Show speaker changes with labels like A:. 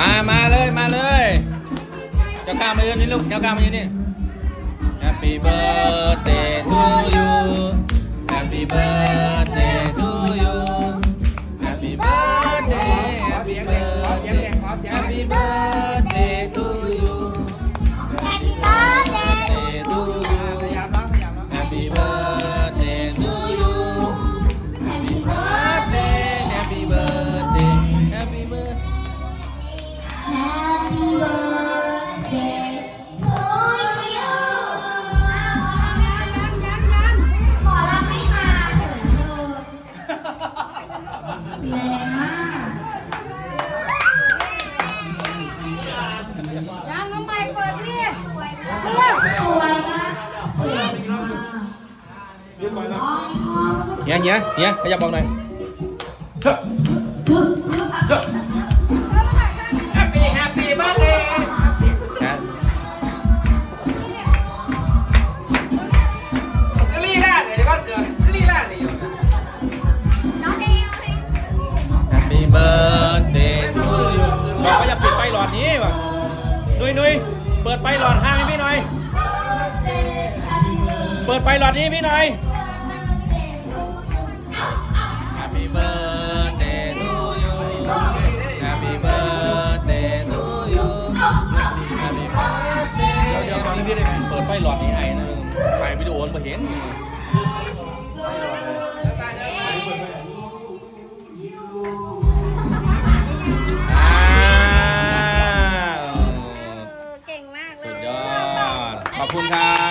A: มามาเลยมาเลย เจ้าก้ามายืนนี่ลูก เจ้าก้ามายืนนี่ Happy birthday to you Happy birthday
B: ยังไม่เปิดนี่เลือสวยมากสวยมาก
A: เฮียเฮียเฮียขยับบอกหน่อย
C: ยนุ้ย
B: เปิ
A: ดไฟหลอดห้างให้พี่หน่อย เปิดไฟหลอดนี้ให้พี่หน่อย Happy birthday to you Happy birthday to you Happy birthday เดี๋ยวเดี๋ยวฟังพี่เลยเปิดไฟหลอดนี้ให้นะถ่ายวิดีโอมาเห็น คุณครับ